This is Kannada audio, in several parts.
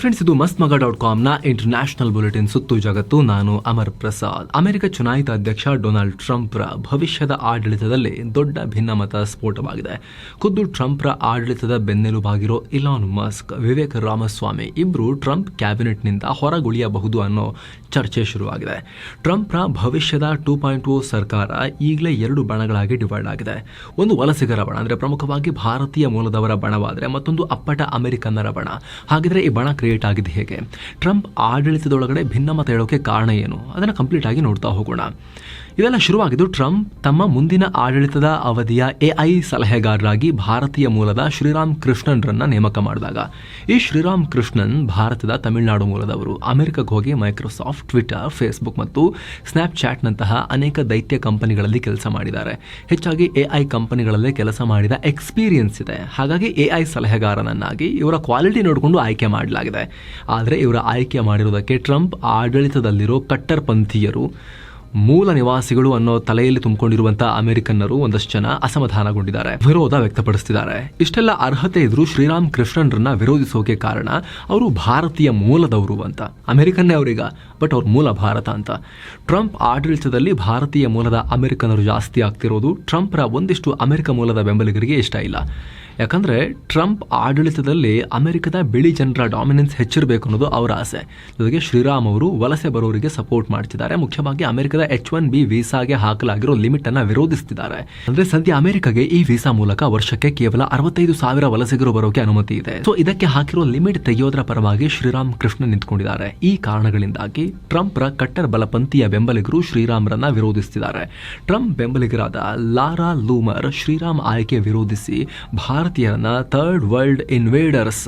ಫ್ರೆಂಡ್ಸ್ ಇದು ಮಸ್ತ್ ಮಗ ಡಾಟ್ ಕಾಮ್ನ ಇಂಟರ್ನ್ಯಾಷನಲ್ ಬುಲೆಟಿನ್ ಸುತ್ತು ಜಗತ್ತು. ನಾನು ಅಮರ್ ಪ್ರಸಾದ್. ಅಮೆರಿಕ ಚುನಾಯಿತ ಅಧ್ಯಕ್ಷ ಡೊನಾಲ್ಡ್ ಟ್ರಂಪ್ರ ಭವಿಷ್ಯದ ಆಡಳಿತದಲ್ಲಿ ದೊಡ್ಡ ಭಿನ್ನಮತ ಸ್ಫೋಟವಾಗಿದೆ. ಖುದ್ದು ಟ್ರಂಪ್ರ ಆಡಳಿತದ ಬೆನ್ನೆಲುಬಾಗಿರೋ ಇಲಾನ್ ಮಸ್ಕ್ ವಿವೇಕ್ ರಾಮಸ್ವಾಮಿ ಇಬ್ಬರು ಟ್ರಂಪ್ ಕ್ಯಾಬಿನೆಟ್ನಿಂದ ಹೊರಗುಳಿಯಬಹುದು ಅನ್ನೋ ಚರ್ಚೆ ಶುರುವಾಗಿದೆ. ಟ್ರಂಪ್ರ ಭವಿಷ್ಯದ ಟೂ ಪಾಯಿಂಟ್ ಓ ಸರ್ಕಾರ ಈಗಲೇ ಎರಡು ಬಣಗಳಾಗಿ ಡಿವೈಡ್ ಆಗಿದೆ. ಒಂದು ವಲಸಿಗರ ಬಣ, ಅಂದರೆ ಪ್ರಮುಖವಾಗಿ ಭಾರತೀಯ ಮೂಲದವರ ಬಣವಾದರೆ ಮತ್ತೊಂದು ಅಪ್ಪಟ ಅಮೆರಿಕನ್ನರ ಬಣ. ಹಾಗಿದ್ರೆ ಈ ಬಣ ಕ್ರಿಯೇಟ್ ಆಗಿದೆ ಹೇಗೆ? ಟ್ರಂಪ್ ಆಡಳಿತದೊಳಗಡೆ ಭಿನ್ನಮತ ಹೇಳೋಕೆ ಕಾರಣ ಏನು? ಅದನ್ನು ಕಂಪ್ಲೀಟ್ ಆಗಿ ನೋಡ್ತಾ ಹೋಗೋಣ. ಇವೆಲ್ಲ ಶುರುವಾಗಿದ್ದು, ಟ್ರಂಪ್ ತಮ್ಮ ಮುಂದಿನ ಆಡಳಿತದ ಅವಧಿಯ ಎಐ ಸಲಹೆಗಾರರಾಗಿ ಭಾರತೀಯ ಮೂಲದ ಶ್ರೀರಾಮ್ ಕೃಷ್ಣನ್ರನ್ನ ನೇಮಕ ಮಾಡಿದಾಗ, ಈ ಶ್ರೀರಾಮ್ ಕೃಷ್ಣನ್ ಭಾರತದ ತಮಿಳುನಾಡು ಮೂಲದವರು, ಅಮೆರಿಕಕ್ಕೆ ಹೋಗಿ ಮೈಕ್ರೋಸಾಫ್ಟ್, ಟ್ವಿಟರ್, ಫೇಸ್ಬುಕ್ ಮತ್ತು ಸ್ನ್ಯಾಪ್ಚಾಟ್ನಂತಹ ಅನೇಕ ದೈತ್ಯ ಕಂಪನಿಗಳಲ್ಲಿ ಕೆಲಸ ಮಾಡಿದ್ದಾರೆ. ಹೆಚ್ಚಾಗಿ ಎಐ ಕಂಪನಿಗಳಲ್ಲೇ ಕೆಲಸ ಮಾಡಿದ ಎಕ್ಸ್ಪೀರಿಯನ್ಸ್ ಇದೆ. ಹಾಗಾಗಿ ಎಐ ಸಲಹೆಗಾರನನ್ನಾಗಿ ಇವರ ಕ್ವಾಲಿಟಿ ನೋಡಿಕೊಂಡು ಆಯ್ಕೆ ಮಾಡಲಾಗಿದೆ. ಆದರೆ ಇವರ ಆಯ್ಕೆ ಮಾಡಿರುವುದಕ್ಕೆ ಟ್ರಂಪ್ ಆಡಳಿತದಲ್ಲಿರೋ ಕಟ್ಟರ್ಪಂಥೀಯರು ಮೂಲ ನಿವಾಸಿಗಳು ಅನ್ನೋ ತಲೆಯಲ್ಲಿ ತುಂಬಿಕೊಂಡಿರುವಂತಹ ಅಮೆರಿಕನ್ನರು ಒಂದಷ್ಟು ಜನ ಅಸಮಾಧಾನಗೊಂಡಿದ್ದಾರೆ. ವಿರೋಧ ವ್ಯಕ್ತಪಡಿಸುತ್ತಿದ್ದಾರೆ ಇಷ್ಟೆಲ್ಲ ಅರ್ಹತೆ ಇದ್ರು ಶ್ರೀರಾಮ್ ಕೃಷ್ಣನ್ರನ್ನ ವಿರೋಧಿಸೋಕೆ ಕಾರಣ ಅವರು ಭಾರತೀಯ ಮೂಲದವರು ಅಂತ. ಅಮೆರಿಕನ್ನೇ ಅವರೀಗ. ಬಟ್ ಅವ್ರ ಮೂಲ ಭಾರತ ಅಂತ. ಟ್ರಂಪ್ ಆಡಳಿತದಲ್ಲಿ ಭಾರತೀಯ ಮೂಲದ ಅಮೆರಿಕನರು ಜಾಸ್ತಿ ಆಗ್ತಿರೋದು ಟ್ರಂಪ್ರ ಒಂದಿಷ್ಟು ಅಮೆರಿಕ ಮೂಲದ ಬೆಂಬಲಿಗರಿಗೆ ಇಷ್ಟ ಇಲ್ಲ. ಯಾಕಂದ್ರೆ ಟ್ರಂಪ್ ಆಡಳಿತದಲ್ಲಿ ಅಮೆರಿಕದ ಬಿಳಿ ಜನರ ಡಾಮಿನೆನ್ಸ್ ಹೆಚ್ಚಿರಬೇಕು ಅನ್ನೋದು ಅವರ ಆಸೆ. ಜೊತೆಗೆ ಶ್ರೀರಾಮ್ ಅವರು ವಲಸೆ ಬರೋರಿಗೆ ಸಪೋರ್ಟ್ ಮಾಡ್ತಿದ್ದಾರೆ. ಮುಖ್ಯವಾಗಿ ಅಮೆರಿಕದ ಎಚ್ ಒನ್ ಬಿ ವೀಸಾಗೆ ಹಾಕಲಾಗಿರೋ ಲಿಮಿಟ್ ಅನ್ನ ವಿರೋಧಿಸ್ತಿದ್ದಾರೆ. ಅಂದ್ರೆ ಸದ್ಯ ಅಮೆರಿಕಗೆ ಈ ವೀಸಾ ಮೂಲಕ ವರ್ಷಕ್ಕೆ ಕೇವಲ ಅರವತ್ತೈದು ಸಾವಿರ ವಲಸಿಗರು ಬರೋಕೆ ಅನುಮತಿ ಇದೆ. ಸೊ ಇದಕ್ಕೆ ಹಾಕಿರೋ ಲಿಮಿಟ್ ತೆಗೆಯೋದ್ರ ಪರವಾಗಿ ಶ್ರೀರಾಮ್ ಕೃಷ್ಣ ನಿಂತ್ಕೊಂಡಿದ್ದಾರೆ. ಈ ಕಾರಣಗಳಿಂದಾಗಿ ಟ್ರಂಪ್ರ ಕಟ್ಟರ್ ಬಲಪಂಥೀಯ ಬೆಂಬಲಿಗರು ಶ್ರೀರಾಮ್ರನ್ನ ವಿರೋಧಿಸುತ್ತಿದ್ದಾರೆ ಟ್ರಂಪ್ ಬೆಂಬಲಿಗರಾದ ಲಾರಾ ಲೂಮರ್ ಶ್ರೀರಾಮ್ ಆಯ್ಕೆ ವಿರೋಧಿಸಿ ಭಾರತೀಯರನ್ನ ಥರ್ಡ್ ವರ್ಲ್ಡ್ ಇನ್ವೇಡರ್ಸ್,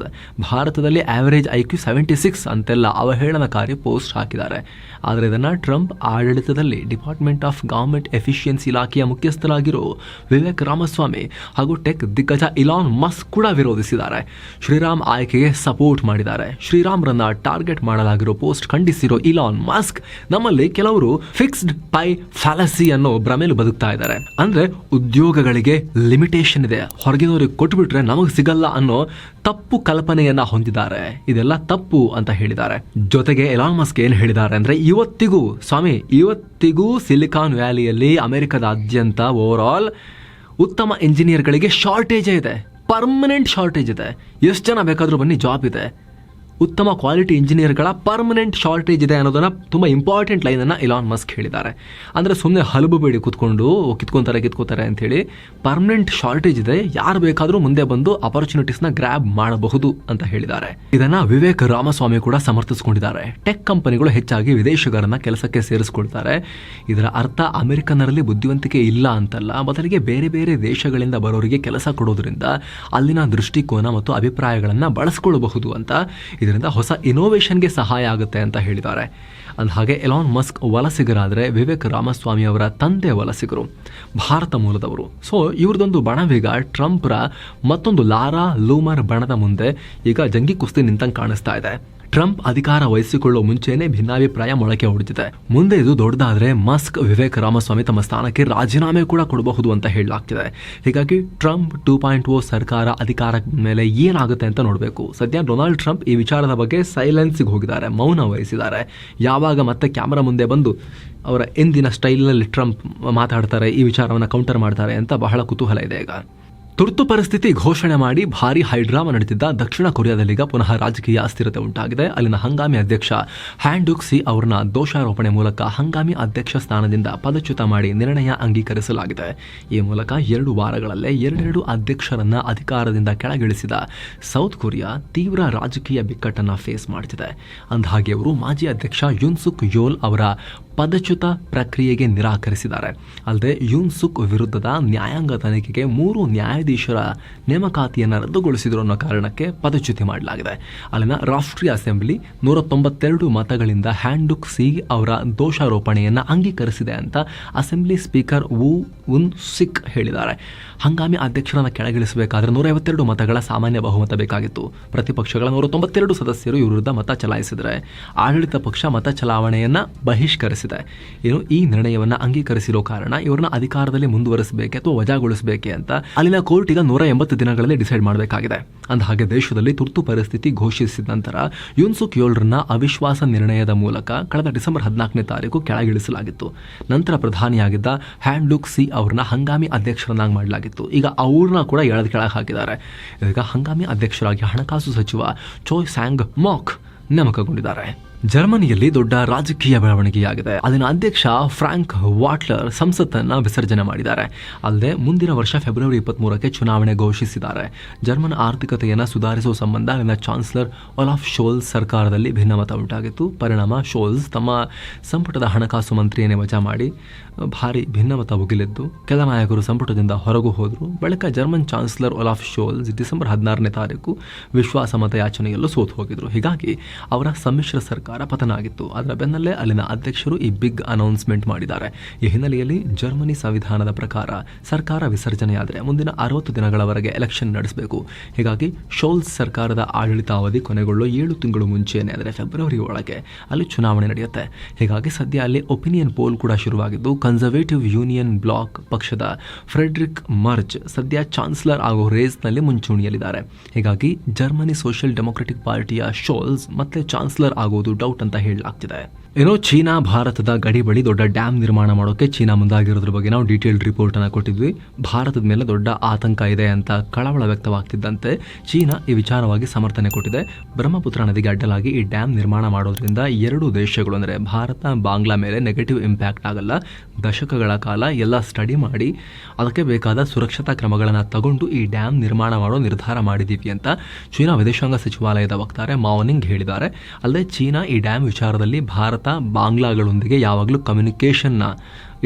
ಭಾರತದಲ್ಲಿ ಆವರೇಜ್ ಐಕ್ಯೂ ಸೆವೆಂಟಿ ಸಿಕ್ಸ್ ಅಂತೆಲ್ಲ ಅವಹೇಳನಕಾರಿ ಪೋಸ್ಟ್ ಹಾಕಿದ್ದಾರೆ. ಆದರೆ ಇದನ್ನು ಟ್ರಂಪ್ ಆಡಳಿತದಲ್ಲಿ ಡಿಪಾರ್ಟ್ಮೆಂಟ್ ಆಫ್ ಗವರ್ಮೆಂಟ್ ಎಫಿಷಿಯನ್ಸಿ ಇಲಾಖೆಯ ಮುಖ್ಯಸ್ಥರಾಗಿರೋ ವಿವೇಕ್ ರಾಮಸ್ವಾಮಿ ಹಾಗೂ ಟೆಕ್ ದಿಗ್ಗಜ ಇಲಾನ್ ಮಸ್ಕ್ ಕೂಡ ವಿರೋಧಿಸಿದ್ದಾರೆ. ಶ್ರೀರಾಮ್ ಆಯ್ಕೆಗೆ ಸಪೋರ್ಟ್ ಮಾಡಿದ್ದಾರೆ. ಶ್ರೀರಾಮ್ರನ್ನ ಟಾರ್ಗೆಟ್ ಮಾಡಲಾಗಿರೋ ಪೋಸ್ಟ್ ಖಂಡಿಸಿರೋ ಇಲಾನ್ ಮಾಸ್ಕ್ ನಮ್ಮಲ್ಲಿ ಕೆಲವರು ಫಿಕ್ಸ್ಡ್ ಪೈ ಫ್ಯಾಲಸಿ ಅನ್ನೋ ಭ್ರಮೆಲು ಬದುಕ್ತಾ ಇದ್ದಾರೆ. ಅಂದ್ರೆ ಉದ್ಯೋಗಗಳಿಗೆ ಲಿಮಿಟೇಷನ್ ಇದೆ. ಹೊರಗಿನವರಿಗೆ ಕೊಟ್ಬಿಟ್ರೆ ನಮಗೆ ಸಿಗಲ್ಲ ಅನ್ನೋ ತಪ್ಪು ಕಲ್ಪನೆಯನ್ನ ಹೊಂದಿದ್ದಾರೆ. ಇದೆಲ್ಲ ತಪ್ಪು ಅಂತ ಹೇಳಿದ್ದಾರೆ. ಜೊತೆಗೆ ಎಲಾನ್ ಮಸ್ಕ್ ಏನ್ ಹೇಳಿದ್ದಾರೆ ಅಂದ್ರೆ ಇವತ್ತಿಗೂ ಸ್ವಾಮಿ, ಇವತ್ತಿಗೂ ಸಿಲಿಕಾನ್ ವ್ಯಾಲಿಯಲ್ಲಿ ಅಮೆರಿಕದಾದ್ಯಂತ ಓವರ್ ಆಲ್ ಉತ್ತಮ ಇಂಜಿನಿಯರ್ಗಳಿಗೆ ಶಾರ್ಟೇಜೇ ಇದೆ. ಪರ್ಮನೆಂಟ್ ಶಾರ್ಟೇಜ್ ಇದೆ. ಎಷ್ಟು ಜನ ಬೇಕಾದರೂ ಬನ್ನಿ ಜಾಬ್ ಇದೆ. ಉತ್ತಮ ಕ್ವಾಲಿಟಿ ಇಂಜಿನಿಯರ್ಗಳ ಪರ್ಮನೆಂಟ್ ಶಾರ್ಟೇಜ್ ಇದೆ ಅನ್ನೋದನ್ನ ತುಂಬ ಇಂಪಾರ್ಟೆಂಟ್ ಲೈನನ್ನು ಇಲಾನ್ ಮಸ್ಕ್ ಹೇಳಿದ್ದಾರೆ. ಅಂದರೆ ಸುಮ್ಮನೆ ಹಲಬು ಬೇಡಿ ಕೂತ್ಕೊಂಡು ಕಿತ್ಕೊಂತಾರೆ, ಕಿತ್ಕೋತಾರೆ ಅಂಥೇಳಿ ಪರ್ಮನೆಂಟ್ ಶಾರ್ಟೇಜ್ ಇದೆ, ಯಾರು ಬೇಕಾದರೂ ಮುಂದೆ ಬಂದು ಅಪರ್ಚುನಿಟೀಸ್ನ ಗ್ರ್ಯಾಬ್ ಮಾಡಬಹುದು ಅಂತ ಹೇಳಿದ್ದಾರೆ. ಇದನ್ನು ವಿವೇಕ್ ರಾಮಸ್ವಾಮಿ ಕೂಡ ಸಮರ್ಥಿಸಿಕೊಂಡಿದ್ದಾರೆ. ಟೆಕ್ ಕಂಪನಿಗಳು ಹೆಚ್ಚಾಗಿ ವಿದೇಶಿಗರನ್ನ ಕೆಲಸಕ್ಕೆ ಸೇರಿಸಿಕೊಳ್ತಾರೆ. ಇದರ ಅರ್ಥ ಅಮೆರಿಕನ್ನರಲ್ಲಿ ಬುದ್ಧಿವಂತಿಕೆ ಇಲ್ಲ ಅಂತಲ್ಲ, ಬದಲಿಗೆ ಬೇರೆ ಬೇರೆ ದೇಶಗಳಿಂದ ಬರೋರಿಗೆ ಕೆಲಸ ಕೊಡೋದ್ರಿಂದ ಅಲ್ಲಿನ ದೃಷ್ಟಿಕೋನ ಮತ್ತು ಅಭಿಪ್ರಾಯಗಳನ್ನು ಬಳಸ್ಕೊಳ್ಬಹುದು ಅಂತ ಇದರಿಂದ ಹೊಸ ಇನೋವೇಷನ್ಗೆ ಸಹಾಯ ಆಗುತ್ತೆ ಅಂತ ಹೇಳಿದ್ದಾರೆ. ಅಂದ ಹಾಗೆ ಎಲಾನ್ ಮಸ್ಕ್ ವಲಸಿಗರಾದರೆ ವಿವೇಕ್ ರಾಮಸ್ವಾಮಿ ಅವರ ತಂದೆ ವಲಸಿಗರು, ಭಾರತ ಮೂಲದವರು. ಸೊ ಇವ್ರದೊಂದು ಬಣವೀಗ ಟ್ರಂಪ್ರ ಮತ್ತೊಂದು ಲಾರಾ ಲೂಮರ್ ಬಣದ ಮುಂದೆ ಈಗ ಜಂಗಿ ಕುಸ್ತಿ ನಿಂತಂಗೆ ಕಾಣಿಸ್ತಾ ಇದೆ. ಟ್ರಂಪ್ ಅಧಿಕಾರ ವಹಿಸಿಕೊಳ್ಳುವ ಮುಂಚೆನೆ ಭಿನ್ನಾಭಿಪ್ರಾಯ ಮೊಳಕೆ ಹೊಡೆದಿದೆ ಮುಂದೆ ಇದು ದೊಡ್ಡದಾದ್ರೆ ಮಸ್ಕ್, ವಿವೇಕ್, ರಾಮಸ್ವಾಮಿ ತಮ್ಮ ಸ್ಥಾನಕ್ಕೆ ರಾಜೀನಾಮೆ ಕೂಡ ಕೊಡಬಹುದು ಅಂತ ಹೇಳಲಾಗ್ತಿದೆ. ಹೀಗಾಗಿ ಟ್ರಂಪ್ ಟೂ ಪಾಯಿಂಟ್ ಓ ಸರ್ಕಾರ ಅಧಿಕಾರ ಮೇಲೆ ಏನಾಗುತ್ತೆ ಅಂತ ನೋಡಬೇಕು. ಸದ್ಯ ಡೊನಾಲ್ಡ್ ಟ್ರಂಪ್ ಈ ವಿಚಾರದ ಬಗ್ಗೆ ಸೈಲೆನ್ಸ್ಗೆ ಹೋಗಿದ್ದಾರೆ, ಮೌನ ವಹಿಸಿದ್ದಾರೆ. ಯಾವಾಗ ಮತ್ತೆ ಕ್ಯಾಮರಾ ಮುಂದೆ ಬಂದು ಅವರ ಎಂದಿನ ಸ್ಟೈಲ್ನಲ್ಲಿ ಟ್ರಂಪ್ ಮಾತಾಡ್ತಾರೆ, ಈ ವಿಚಾರವನ್ನು ಕೌಂಟರ್ ಮಾಡ್ತಾರೆ ಅಂತ ಬಹಳ ಕುತೂಹಲ ಇದೆ ಈಗ. ತುರ್ತು ಪರಿಸ್ಥಿತಿ ಘೋಷಣೆ ಮಾಡಿ ಭಾರಿ ಹೈಡ್ರಾಮಾ ನಡೆದಿದ್ದ ದಕ್ಷಿಣ ಕೊರಿಯಾದಲ್ಲೀಗ ಪುನಃ ರಾಜಕೀಯ ಅಸ್ಥಿರತೆ ಉಂಟಾಗಿದೆ. ಅಲ್ಲಿನ ಹಂಗಾಮಿ ಅಧ್ಯಕ್ಷ ಹ್ಯಾಂಡುಕ್ಸಿ ಅವರನ್ನ ದೋಷಾರೋಪಣೆ ಮೂಲಕ ಹಂಗಾಮಿ ಅಧ್ಯಕ್ಷ ಸ್ಥಾನದಿಂದ ಪದಚ್ಯುತ ಮಾಡಿ ನಿರ್ಣಯ ಅಂಗೀಕರಿಸಲಾಗಿದೆ. ಈ ಮೂಲಕ ಎರಡು ವಾರಗಳಲ್ಲೇ ಎರಡೆರಡು ಅಧ್ಯಕ್ಷರನ್ನ ಅಧಿಕಾರದಿಂದ ಕೆಳಗಿಳಿಸಿದ ಸೌತ್ ಕೊರಿಯಾ ತೀವ್ರ ರಾಜಕೀಯ ಬಿಕ್ಕಟ್ಟನ್ನ ಫೇಸ್ ಮಾಡ್ತಿದೆ. ಅಂದಹಾಗೆ ಅವರು ಮಾಜಿ ಅಧ್ಯಕ್ಷ ಯುನ್ಸುಕ್ ಯೋಲ್ ಅವರ ಪದಚ್ಯುತ ಪ್ರಕ್ರಿಯೆಗೆ ನಿರಾಕರಿಸಿದ್ದಾರೆ. ಅಲ್ಲದೆ ಯುನ್ಸುಕ್ ವಿರುದ್ಧದ ನ್ಯಾಯಾಂಗ ತನಿಖೆಗೆ ಮೂರು ನ್ಯಾಯಾಧೀಶರ ನೇಮಕಾತಿಯನ್ನು ರದ್ದುಗೊಳಿಸಿದರು ಅನ್ನೋ ಕಾರಣಕ್ಕೆ ಪದಚ್ಯುತಿ ಮಾಡಲಾಗಿದೆ. ಅಲ್ಲಿನ ರಾಷ್ಟ್ರೀಯ ಅಸೆಂಬ್ಲಿ ನೂರ ತೊಂಬತ್ತೆರಡು ಮತಗಳಿಂದ ಹ್ಯಾಂಡುಕ್ ಸಿ ಅವರ ದೋಷಾರೋಪಣೆಯನ್ನು ಅಂಗೀಕರಿಸಿದೆ ಅಂತ assembly speaker Woo Won Shik ಹೇಳಿದ್ದಾರೆ. ಹಂಗಾಮಿ ಅಧ್ಯಕ್ಷರನ್ನು ಕೆಳಗಿಳಿಸಬೇಕಾದ್ರೆ ನೂರ ಐವತ್ತೆರಡು ಮತಗಳ ಸಾಮಾನ್ಯ ಬಹುಮತ ಬೇಕಾಗಿತ್ತು. ಪ್ರತಿಪಕ್ಷಗಳ ನೂರ ತೊಂಬತ್ತೆರಡು ಸದಸ್ಯರು ಇವ್ರ ವಿರುದ್ಧ ಮತ ಚಲಾಯಿಸಿದರೆ ಆಡಳಿತ ಪಕ್ಷ ಮತ ಚಲಾವಣೆಯನ್ನು ಬಹಿಷ್ಕರಿಸಿದೆ. ಏನು ಈ ನಿರ್ಣಯವನ್ನು ಅಂಗೀಕರಿಸಿರೋ ಕಾರಣ ಇವ್ರನ್ನ ಅಧಿಕಾರದಲ್ಲಿ ಮುಂದುವರಿಸಬೇಕೆ ಅಥವಾ ವಜಾಗೊಳಿಸಬೇಕೆ ಅಂತ ಅಲ್ಲಿನ ಕೋರ್ಟ್ ಈಗ ನೂರ ಎಂಬತ್ತು ದಿನಗಳಲ್ಲಿ ಡಿಸೈಡ್ ಮಾಡಬೇಕಾಗಿದೆ. ಅಂದ ಹಾಗೆ ದೇಶದಲ್ಲಿ ತುರ್ತು ಪರಿಸ್ಥಿತಿ ಘೋಷಿಸಿದ ನಂತರ ಯುನ್ಸುಕ್ ಯೋಲ್ರನ್ನ ಅವಿಶ್ವಾಸ ನಿರ್ಣಯದ ಮೂಲಕ ಕಳೆದ ಡಿಸೆಂಬರ್ ಹದಿನಾಲ್ಕನೇ ತಾರೀಕು ಕೆಳಗಿಳಿಸಲಾಗಿತ್ತು. ನಂತರ ಪ್ರಧಾನಿಯಾಗಿದ್ದ ಹ್ಯಾಂಡ್ಲುಕ್ ಸಿ ಅವ್ರನ್ನ ಹಂಗಾಮಿ ಅಧ್ಯಕ್ಷರನ್ನಾಗಿ ಮಾಡಲಾಗಿತ್ತು. ಈಗ ಅವ್ರನ್ನ ಕೂಡ ಎಳೆದ ಕೆಳಗೆ ಹಾಕಿದ್ದಾರೆ ಈಗ ಹಂಗಾಮಿ ಅಧ್ಯಕ್ಷರಾಗಿ ಹಣಕಾಸು ಸಚಿವ ಚೋಯ್ ಸ್ಯಾಂಗ್ ಮಾಕ್ ನೇಮಕಗೊಂಡಿದ್ದಾರೆ. ಜರ್ಮನಿಯಲ್ಲಿ ದೊಡ್ಡ ರಾಜಕೀಯ ಬೆಳವಣಿಗೆಯಾಗಿದೆ. ಅದನ್ನ ಅಧ್ಯಕ್ಷ ಫ್ರಾಂಕ್ ವಾಟ್ಲರ್ ಸಂಸತ್ತನ್ನ ವಿಸರ್ಜನೆ ಮಾಡಿದ್ದಾರೆ. ಅಲ್ಲದೆ ಮುಂದಿನ ವರ್ಷ ಫೆಬ್ರವರಿ ಇಪ್ಪತ್ಮೂರಕ್ಕೆ ಚುನಾವಣೆ ಘೋಷಿಸಿದ್ದಾರೆ. ಜರ್ಮನ್ ಆರ್ಥಿಕತೆಯನ್ನು ಸುಧಾರಿಸುವ ಸಂಬಂಧ ಅಲ್ಲಿನ ಚಾನ್ಸಲರ್ ಒಲಾಫ್ ಶೋಲ್ಸ್ ಸರ್ಕಾರದಲ್ಲಿ ಭಿನ್ನಮತ ಉಂಟಾಗಿತ್ತು. ಪರಿಣಾಮ ಶೋಲ್ಸ್ ತಮ್ಮ ಸಂಪುಟದ ಹಣಕಾಸು ಮಂತ್ರಿಯನ್ನೇ ವಜಾ ಮಾಡಿ ಭಾರಿ ಭಿನ್ನಮತ ಭುಗಿಲೆದ್ದು ಕೆಲ ನಾಯಕರು ಸಂಪುಟದಿಂದ ಹೊರಗೂ ಹೋದರು. ಬಳಿಕ German chancellor Olaf Scholz December ಹದಿನಾರನೇ ತಾರೀಕು ವಿಶ್ವಾಸಮತ ಯಾಚನೆಯಲ್ಲೂ ಸೋತು ಹೋಗಿದ್ರು. ಹೀಗಾಗಿ ಅವರ ಸಮ್ಮಿಶ್ರ ಸರ್ಕಾರ ಪತನ ಆಗಿತ್ತು ಅದರ ಬೆನ್ನಲ್ಲೇ ಅಲ್ಲಿನ ಅಧ್ಯಕ್ಷರು ಈ ಬಿಗ್ ಅನೌನ್ಸ್ಮೆಂಟ್ ಮಾಡಿದ್ದಾರೆ. ಈ ಹಿನ್ನೆಲೆಯಲ್ಲಿ ಜರ್ಮನಿ ಸಂವಿಧಾನದ ಪ್ರಕಾರ ಸರ್ಕಾರ ವಿಸರ್ಜನೆಯಾದರೆ ಮುಂದಿನ ಅರವತ್ತು ದಿನಗಳವರೆಗೆ ಎಲೆಕ್ಷನ್ ನಡೆಸಬೇಕು. ಹೀಗಾಗಿ ಶೋಲ್ಸ್ ಸರ್ಕಾರದ ಆಡಳಿತಾವಧಿ ಕೊನೆಗೊಳ್ಳೋ ಏಳು ತಿಂಗಳು ಮುಂಚೆಯೇ ಅಂದರೆ ಫೆಬ್ರವರಿ ಒಳಗೆ ಅಲ್ಲಿ ಚುನಾವಣೆ ನಡೆಯುತ್ತೆ. ಹೀಗಾಗಿ ಸದ್ಯ ಅಲ್ಲಿ ಒಪಿನಿಯನ್ ಪೋಲ್ ಕೂಡ ಶುರುವಾಗಿದ್ದು ಕನ್ಸರ್ವೇಟಿವ್ ಯೂನಿಯನ್ ಬ್ಲಾಕ್ ಪಕ್ಷದ ಫ್ರೆಡ್ರಿಕ್ ಮರ್ಜ್ ಸದ್ಯ ಚಾನ್ಸಲರ್ ಆಗೋ ರೇಸ್ನಲ್ಲಿ ಮುಂಚೂಣಿಯಲ್ಲಿದ್ದಾರೆ. ಹೀಗಾಗಿ ಜರ್ಮನಿ ಸೋಷಿಯಲ್ ಡೆಮೊಕ್ರೆಟಿಕ್ ಪಾರ್ಟಿಯ ಶೋಲ್ಸ್ ಮತ್ತೆ ಚಾನ್ಸಲರ್ ಆಗೋದು ಡೌಟ್ ಅಂತ ಹೇಳಲಾಗ್ತಿದೆ. ಏನೋ ಚೀನಾ, ಭಾರತದ ಗಡಿ ಬಳಿ ದೊಡ್ಡ ಡ್ಯಾಮ್ ನಿರ್ಮಾಣ ಮಾಡೋಕೆ ಚೀನಾ ಮುಂದಾಗಿರೋದ್ರ ಬಗ್ಗೆ ನಾವು ಡೀಟೇಲ್ಡ್ ರಿಪೋರ್ಟ್ ಅನ್ನ ಕೊಟ್ಟಿದ್ವಿ. ಭಾರತದ ಮೇಲೆ ದೊಡ್ಡ ಆತಂಕ ಇದೆ ಅಂತ ಕಳವಳ ವ್ಯಕ್ತವಾಗ್ತಿದ್ದಂತೆ ಚೀನಾ ಈ ವಿಚಾರವಾಗಿ ಸಮರ್ಥನೆ ಕೊಟ್ಟಿದೆ. ಬ್ರಹ್ಮಪುತ್ರ ನದಿಗೆ ಅಡ್ಡಲಾಗಿ ಈ ಡ್ಯಾಮ್ ನಿರ್ಮಾಣ ಮಾಡೋದ್ರಿಂದ ಎರಡು ದೇಶಗಳು, ಅಂದರೆ ಭಾರತ, ಬಾಂಗ್ಲಾ ಮೇಲೆ ನೆಗೆಟಿವ್ ಇಂಪ್ಯಾಕ್ಟ್ ಆಗಲ್ಲ. ದಶಕಗಳ ಕಾಲ ಎಲ್ಲ ಸ್ಟಡಿ ಮಾಡಿ ಅದಕ್ಕೆ ಬೇಕಾದ ಸುರಕ್ಷತಾ ಕ್ರಮಗಳನ್ನು ತಗೊಂಡು ಈ ಡ್ಯಾಮ್ ನಿರ್ಮಾಣ ಮಾಡೋ ನಿರ್ಧಾರ ಮಾಡಿದ್ದೀವಿ ಅಂತ ಚೀನಾ ವಿದೇಶಾಂಗ ಸಚಿವಾಲಯದ ವಕ್ತಾರೆ ಮಾವನಿಂಗ್ ಹೇಳಿದ್ದಾರೆ. ಅಲ್ಲದೆ ಚೀನಾ ಈ ಡ್ಯಾಮ್ ವಿಚಾರದಲ್ಲಿ ಭಾರತ ಬಾಂಗ್ಲಾಗಳೊಂದಿಗೆ ಯಾವಾಗಲೂ ಕಮ್ಯುನಿಕೇಷನ್ನ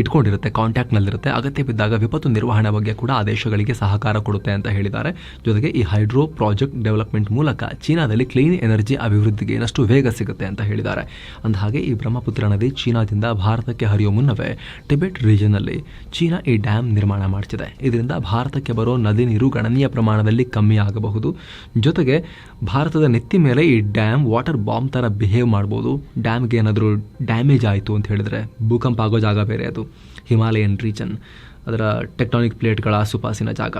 ಇಟ್ಕೊಂಡಿರುತ್ತೆ ಕಾಂಟ್ಯಾಕ್ಟ್ನಲ್ಲಿರುತ್ತೆ ಅಗತ್ಯ ಬಿದ್ದಾಗ ವಿಪತ್ತು ನಿರ್ವಹಣೆ ಬಗ್ಗೆ ಕೂಡ ಆ ದೇಶಗಳಿಗೆ ಸಹಕಾರ ಕೊಡುತ್ತೆ ಅಂತ ಹೇಳಿದ್ದಾರೆ. ಜೊತೆಗೆ ಈ ಹೈಡ್ರೋ ಪ್ರಾಜೆಕ್ಟ್ ಡೆವಲಪ್ಮೆಂಟ್ ಮೂಲಕ ಚೀನಾದಲ್ಲಿ ಕ್ಲೀನ್ ಎನರ್ಜಿ ಅಭಿವೃದ್ಧಿಗೆ ಇನ್ನಷ್ಟು ವೇಗ ಸಿಗುತ್ತೆ ಅಂತ ಹೇಳಿದ್ದಾರೆ. ಅಂದಹಾಗೆ, ಈ ಬ್ರಹ್ಮಪುತ್ರ ನದಿ ಚೀನಾದಿಂದ ಭಾರತಕ್ಕೆ ಹರಿಯುವ ಮುನ್ನವೇ ಟಿಬೆಟ್ ರೀಜನ್ನಲ್ಲಿ ಚೀನಾ ಈ ಡ್ಯಾಮ್ ನಿರ್ಮಾಣ ಮಾಡ್ತಿದೆ. ಇದರಿಂದ ಭಾರತಕ್ಕೆ ಬರೋ ನದಿ ನೀರು ಗಣನೀಯ ಪ್ರಮಾಣದಲ್ಲಿ ಕಮ್ಮಿ ಆಗಬಹುದು. ಜೊತೆಗೆ, ಭಾರತದ ನೆತ್ತಿ ಮೇಲೆ ಈ ಡ್ಯಾಮ್ ವಾಟರ್ ಬಾಂಬ್ ಥರ ಬಿಹೇವ್ ಮಾಡ್ಬೋದು. ಡ್ಯಾಮ್ಗೆ ಏನಾದರೂ ಡ್ಯಾಮೇಜ್ ಆಯಿತು ಅಂತ ಹೇಳಿದ್ರೆ ಭೂಕಂಪ ಆಗೋ ಜಾಗ ಬೇರೆ ಅದು. ಹಿಮಾಲಯನ್ ರೀಜನ್ ಅದರ ಟೆಕ್ಟಾನಿಕ್ ಪ್ಲೇಟ್ಗಳ ಆಸುಪಾಸಿನ ಜಾಗ.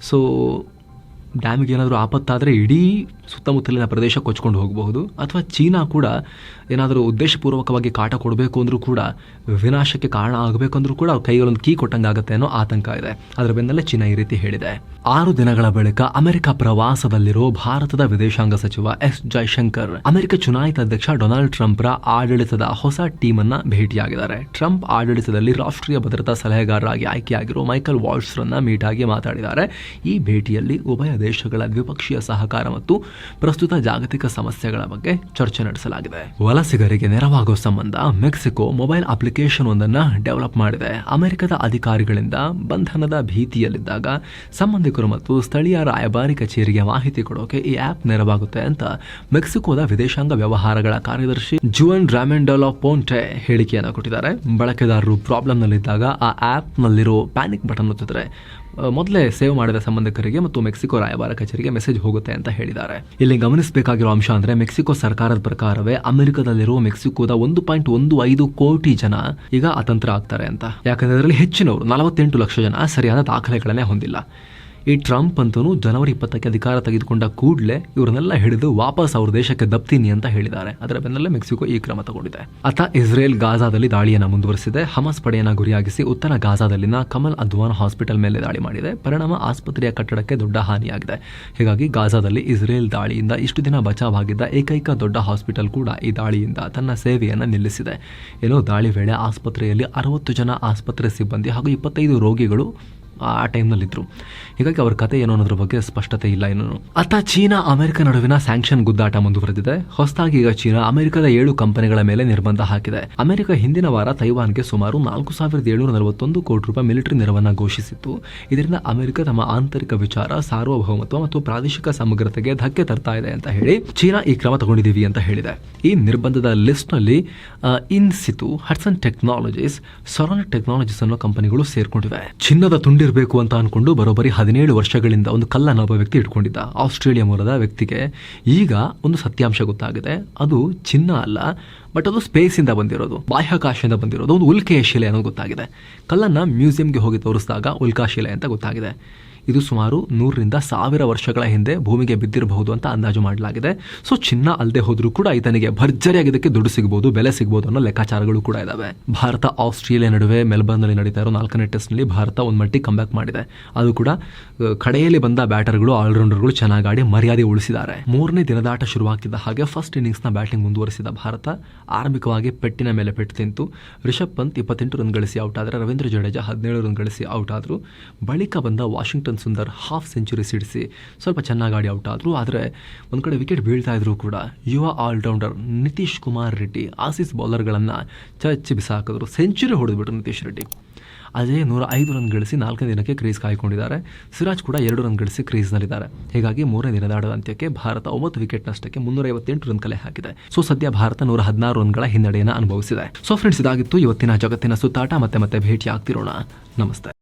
ಸೊ ಡ್ಯಾಮಿಗೆ ಏನಾದರೂ ಆಪತ್ತಾದರೆ ಇಡೀ ಸುತ್ತಮುತ್ತಲಿನ ಪ್ರದೇಶ ಕೊಚ್ಕೊಂಡು ಹೋಗಬಹುದು. ಅಥವಾ ಚೀನಾ ಕೂಡ ಏನಾದರೂ ಉದ್ದೇಶಪೂರ್ವಕವಾಗಿ ಕಾಟ ಕೊಡಬೇಕು ಅಂದರೂ ಕೂಡ, ವಿನಾಶಕ್ಕೆ ಕಾರಣ ಆಗಬೇಕಂದ್ರೂ ಕೂಡ ಅವ್ರ ಕೈಗಳೊಂದು ಕೀ ಕೊಟ್ಟಂಗಾಗತ್ತೆ ಅನ್ನೋ ಆತಂಕ ಇದೆ. ಅದರ ಬೆನ್ನಲ್ಲೇ ಚೀನಾ ಈ ರೀತಿ ಹೇಳಿದೆ. ಆರು ದಿನಗಳ ಬಳಿಕ ಅಮೆರಿಕ ಪ್ರವಾಸದಲ್ಲಿರೋ ಭಾರತದ ವಿದೇಶಾಂಗ ಸಚಿವ ಎಸ್ ಜೈಶಂಕರ್, ಅಮೆರಿಕ ಚುನಾಯಿತ ಅಧ್ಯಕ್ಷ ಡೊನಾಲ್ಡ್ ಟ್ರಂಪ್ರ ಆಡಳಿತದ ಹೊಸ ಟೀಮ್ ಅನ್ನ ಭೇಟಿಯಾಗಿದ್ದಾರೆ. ಟ್ರಂಪ್ ಆಡಳಿತದಲ್ಲಿ ರಾಷ್ಟ್ರೀಯ ಭದ್ರತಾ ಸಲಹೆಗಾರರಾಗಿ ಆಯ್ಕೆಯಾಗಿರೋ ಮೈಕಲ್ ವಾಲ್ಸ್ರನ್ನ ಮೀಟ್ ಆಗಿ ಮಾತಾಡಿದ್ದಾರೆ. ಈ ಭೇಟಿಯಲ್ಲಿ ಉಭಯ ದೇಶಗಳ ದ್ವಿಪಕ್ಷೀಯ ಸಹಕಾರ ಮತ್ತು ಪ್ರಸ್ತುತ ಜಾಗತಿಕ ಸಮಸ್ಯೆಗಳ ಬಗ್ಗೆ ಚರ್ಚೆ ನಡೆಸಲಾಗಿದೆ. ವಲಸಿಗರಿಗೆ ನೆರವಾಗುವ ಸಂಬಂಧ ಮೆಕ್ಸಿಕೋ ಮೊಬೈಲ್ ಅಪ್ಲಿಕೇಶನ್ ಒಂದನ್ನು ಡೆವಲಪ್ ಮಾಡಿದೆ. ಅಮೆರಿಕದ ಅಧಿಕಾರಿಗಳಿಂದ ಬಂಧನದ ಭೀತಿಯಲ್ಲಿದ್ದಾಗ ಸಂಬಂಧಿಕರು ಮತ್ತು ಸ್ಥಳೀಯ ರಾಯಭಾರಿ ಕಚೇರಿಗೆ ಮಾಹಿತಿ ಕೊಡೋಕೆ ಈ ಆಪ್ ನೆರವಾಗುತ್ತೆ ಅಂತ ಮೆಕ್ಸಿಕೋದ ವಿದೇಶಾಂಗ ವ್ಯವಹಾರಗಳ ಕಾರ್ಯದರ್ಶಿ ಜುವನ್ ರಾಮೆಂಡೋಲಾ ಪೋಂಟೆ ಹೇಳಿಕೆಯನ್ನು ಕೊಟ್ಟಿದ್ದಾರೆ. ಬಳಕೆದಾರರು ಪ್ರಾಬ್ಲಮ್ನಲ್ಲಿದ್ದಾಗ ಆ ಆ್ಯಪ್ನಲ್ಲಿರೋ ಪ್ಯಾನಿಕ್ ಬಟನ್ ಒತ್ತಿದ್ರೆ ಮೊದಲೇ ಸೇವ್ ಮಾಡಿದ ಸಂಬಂಧಿಕರಿಗೆ ಮತ್ತು ಮೆಕ್ಸಿಕೋ ರಾಯಭಾರ ಕಚೇರಿಗೆ ಮೆಸೇಜ್ ಹೋಗುತ್ತೆ ಅಂತ ಹೇಳಿದ್ದಾರೆ. ಇಲ್ಲಿ ಗಮನಿಸಬೇಕಾಗಿರೋ ಅಂಶ ಅಂದ್ರೆ ಮೆಕ್ಸಿಕೋ ಸರ್ಕಾರದ ಪ್ರಕಾರವೇ ಅಮೆರಿಕದಲ್ಲಿರುವ ಮೆಕ್ಸಿಕೋದ ಒಂದು ಪಾಯಿಂಟ್ ಒಂದು ಐದು ಕೋಟಿ ಜನ ಈಗ ಅತಂತ್ರ ಆಗ್ತಾರೆ ಅಂತ. ಯಾಕಂದ್ರೆ ಅದರಲ್ಲಿ ಹೆಚ್ಚಿನವರು ನಲವತ್ತೆಂಟು ಲಕ್ಷ ಜನ ಸರಿಯಾದ ದಾಖಲೆಗಳನ್ನೇ ಹೊಂದಿಲ್ಲ. ಈ ಟ್ರಂಪ್ ಅಂತೂ ಜನವರಿ ಇಪ್ಪತ್ತಕ್ಕೆ ಅಧಿಕಾರ ತೆಗೆದುಕೊಂಡ ಕೂಡಲೇ ಇವರನ್ನೆಲ್ಲ ಹಿಡಿದು ವಾಪಸ್ ಅವ್ರ ದೇಶಕ್ಕೆ ದಪ್ತೀನಿ ಅಂತ ಹೇಳಿದ್ದಾರೆ. ಅದರ ಬೆನ್ನಲ್ಲೇ ಮೆಕ್ಸಿಕೋ ಈ ಕ್ರಮ ತಗೊಂಡಿದೆ. ಅಥ ಇಸ್ರೇಲ್ ಗಾಜಾದಲ್ಲಿ ದಾಳಿಯನ್ನು ಮುಂದುವರೆಸಿದೆ. ಹಮಸ್ ಪಡೆಯನ್ನು ಗುರಿಯಾಗಿಸಿ ಉತ್ತರ ಗಾಜಾದಲ್ಲಿನ ಕಮಲ್ ಅದ್ವಾನ್ ಹಾಸ್ಪಿಟಲ್ ಮೇಲೆ ದಾಳಿ ಮಾಡಿದೆ. ಪರಿಣಾಮ ಆಸ್ಪತ್ರೆಯ ಕಟ್ಟಡಕ್ಕೆ ದೊಡ್ಡ ಹಾನಿಯಾಗಿದೆ. ಹೀಗಾಗಿ ಗಾಜಾದಲ್ಲಿ ಇಸ್ರೇಲ್ ದಾಳಿಯಿಂದ ಇಷ್ಟು ದಿನ ಬಚಾವಾಗಿದ್ದ ಏಕೈಕ ದೊಡ್ಡ ಹಾಸ್ಪಿಟಲ್ ಕೂಡ ಈ ದಾಳಿಯಿಂದ ತನ್ನ ಸೇವೆಯನ್ನು ನಿಲ್ಲಿಸಿದೆ. ಏನೋ ದಾಳಿ ವೇಳೆ ಆಸ್ಪತ್ರೆಯಲ್ಲಿ ಅರವತ್ತು ಜನ ಆಸ್ಪತ್ರೆ ಸಿಬ್ಬಂದಿ ಹಾಗೂ ಇಪ್ಪತ್ತೈದು ರೋಗಿಗಳು ಆ ಟೈಮ್ನಲ್ಲಿದ್ದರು ಹೀಗಾಗಿ ಅವ್ರ ಕತೆ ಏನು ಅನ್ನೋದ್ರ ಬಗ್ಗೆ ಸ್ಪಷ್ಟತೆ ಇಲ್ಲ ಏನೋ ಅತ್ತ ಚೀನಾ, ಅಮೆರಿಕ ನಡುವಿನ ಸ್ಯಾಂಕ್ಷನ್ ಗುದ್ದಾಟ ಮುಂದುವರೆದಿದೆ. ಹೊಸದಾಗಿ ಈಗ ಚೀನಾ ಅಮೆರಿಕದ ಏಳು ಕಂಪನಿಗಳ ಮೇಲೆ ನಿರ್ಬಂಧ ಹಾಕಿದೆ. ಅಮೆರಿಕ ಹಿಂದಿನ ವಾರ ತೈವಾನ್ಗೆ ಸುಮಾರು ನಾಲ್ಕು ಸಾವಿರದ ಏಳುನೂರ ನಲವತ್ತೊಂದು ಕೋಟಿ ರೂಪಾಯಿ ಮಿಲಿಟರಿ ನೆರವನ್ನು ಘೋಷಿಸಿತ್ತು. ಇದರಿಂದ ಅಮೆರಿಕ ತಮ್ಮ ಆಂತರಿಕ ವಿಚಾರ, ಸಾರ್ವಭೌಮತ್ವ ಮತ್ತು ಪ್ರಾದೇಶಿಕ ಸಮಗ್ರತೆಗೆ ಧಕ್ಕೆ ತರ್ತಾ ಇದೆ ಅಂತ ಹೇಳಿ ಚೀನಾ ಈ ಕ್ರಮ ತಗೊಂಡಿದ್ದೀವಿ ಅಂತ ಹೇಳಿದೆ. ಈ ನಿರ್ಬಂಧದ ಲಿಸ್ಟ್ನಲ್ಲಿ ಇನ್ಸಿತು ಹಟ್ಸನ್ ಟೆಕ್ನಾಲಜೀಸ್, ಸೊರಾನ್ ಟೆಕ್ನಾಲಜೀಸ್ ಅನ್ನೋ ಕಂಪನಿಗಳು ಸೇರ್ಕೊಂಡಿವೆ. ಚಿನ್ನದ ತುಂಡಿರೋ ಇರಬೇಕು ಅಂತ ಅಂದ್ಕೊಂಡು ಬರೋಬ್ಬರಿ ಹದಿನೇಳು ವರ್ಷಗಳಿಂದ ಒಂದು ಕಲ್ಲನ್ನು ಒಬ್ಬ ವ್ಯಕ್ತಿ ಇಟ್ಕೊಂಡಿದ್ದ. ಆಸ್ಟ್ರೇಲಿಯಾ ಮೂಲದ ವ್ಯಕ್ತಿಗೆ ಈಗ ಒಂದು ಸತ್ಯಾಂಶ ಗೊತ್ತಾಗಿದೆ. ಅದು ಚಿನ್ನ ಅಲ್ಲ, ಬಟ್ ಅದು ಸ್ಪೇಸಿಂದ ಬಂದಿರೋದು, ಬಾಹ್ಯಾಕಾಶದಿಂದ ಬಂದಿರೋದು, ಒಂದು ಉಲ್ಕೆಯ ಶಿಲೆ ಅನ್ನೋದು ಗೊತ್ತಾಗಿದೆ. ಕಲ್ಲನ್ನು ಮ್ಯೂಸಿಯಂಗೆ ಹೋಗಿ ತೋರಿಸಿದಾಗ ಉಲ್ಕಾಶಿಲೆ ಅಂತ ಗೊತ್ತಾಗಿದೆ. ಇದು ಸುಮಾರು ನೂರರಿಂದ ಸಾವಿರ ವರ್ಷಗಳ ಹಿಂದೆ ಭೂಮಿಗೆ ಬಿದ್ದಿರಬಹುದು ಅಂತ ಅಂದಾಜು ಮಾಡಲಾಗಿದೆ. ಸೊ ಚಿನ್ನ ಅಲ್ಲದೆ ಹೋದರೂ ಕೂಡ ಈತನಿಗೆ ಭರ್ಜರಿಯಾಗಿ ಇದಕ್ಕೆ ದುಡ್ಡು ಸಿಗಬಹುದು ಬೆಲೆ ಸಿಗಬಹುದು ಅನ್ನೋ ಲೆಕ್ಕಾಚಾರಗಳು ಕೂಡ ಇದಾವೆ. ಭಾರತ, ಆಸ್ಟ್ರೇಲಿಯಾ ನಡುವೆ ಮೆಲ್ಬರ್ನ್ನಲ್ಲಿ ನಡೀತಾ ಇರೋ ನಾಲ್ಕನೇ ಟೆಸ್ಟ್ನಲ್ಲಿ ಭಾರತ ಒಂದು ಮಟ್ಟಿಗೆ ಕಂಬ್ಯಾಕ್ ಮಾಡಿದೆ. ಅದು ಕೂಡ ಕಡೆಯಲ್ಲಿ ಬಂದ ಬ್ಯಾಟರ್ಗಳು ಆಲ್ರೌಂಡರ್ಗಳು ಚೆನ್ನಾಗಿ ಆಡಿ ಮರ್ಯಾದೆ ಉಳಿಸಿದ್ದಾರೆ. ಮೂರನೇ ದಿನದಾಟ ಶುರುವಾಗಿದ್ದ ಹಾಗೆ ಫಸ್ಟ್ ಇನ್ನಿಂಗ್ಸ್ನ ಬ್ಯಾಟಿಂಗ್ ಮುಂದುವರಿಸಿದ ಭಾರತ ಆರಂಭಿಕವಾಗಿ ಪೆಟ್ಟಿನ ಮೇಲೆ ಪೆಟ್ಟು ತಿಂತು. ರಿಷಬ್ ಪಂತ್ ಇಪ್ಪತ್ತೆಂಟು ರನ್ ಗಳಿಸಿ ಔಟ್ ಆದರೆ ರವೀಂದ್ರ ಜಡೇಜಾ ಹದಿನೇಳು ರನ್ ಗಳಿಸಿ ಔಟ್ ಆದರು. ಬಳಿಕ ಬಂದ ವಾಷಿಂಗ್ಟನ್ ಸುಂದರ್ ಹಾಫ್ ಸೆಂಚುರಿ ಸಿಡಿಸಿ. ಸ್ವಲ್ಪ ಚೆನ್ನಾಗಿ ಆಡಿ ಔಟ್ ಆದರು, ಆದರೆ ಒಂದು ಕಡೆ ವಿಕೆಟ್ ಬೀಳ್ತಾ ಇದ್ರು ಕೂಡ ಯುವ ಆಲ್ರೌಂಡರ್ ನಿತೀಶ್ ಕುಮಾರ್ ರೆಡ್ಡಿ ಆಸೀಸ್ ಬೌಲರ್ಗಳನ್ನು ಚಚ್ಚಿ ಬಿಸಾಕಿದ್ರು. ಸೆಂಚುರಿ ಹೊಡೆದ್ಬಿಟ್ರು ನಿತೀಶ್ ರೆಡ್ಡಿ. ಅದೇ ನೂರ ಐದು ರನ್ ಗಳಿಸಿ ನಾಲ್ಕನೇ ದಿನಕ್ಕೆ ಕ್ರೀಸ್ ಕಾಯ್ಕೊಂಡಿದ್ದಾರೆ. ಸಿರಾಜ್ ಕೂಡ ಎರಡು ರನ್ ಗಳಿಸಿ ಕ್ರೀಸ್ನಲ್ಲಿದ್ದಾರೆ ಹೀಗಾಗಿ ಮೂರನೇ ದಿನದಾಟದ ಅಂತ್ಯಕ್ಕೆ ಭಾರತ ಒಂಬತ್ತು ವಿಕೆಟ್ ನಷ್ಟಕ್ಕೆ ಮುನ್ನೂರ ಐವತ್ತೆಂಟು ರನ್ ಕಲೆ ಹಾಕಿದೆ. ಸೊ ಸದ್ಯ ಭಾರತ ನೂರ ಹದಿನಾರು ರನ್ಗಳ ಹಿನ್ನಡೆಯನ್ನು ಅನುಭವಿಸಿದೆ. ಸೊ ಫ್ರೆಂಡ್ಸ್ ಇದಾಗಿತ್ತು ಇವತ್ತಿನ ಜಗತ್ತಿನ ಸುತ್ತಾಟ. ಮತ್ತೆ ಮತ್ತೆ ಭೇಟಿ ಆಗ್ತಿರೋಣ ನಮಸ್ತೆ.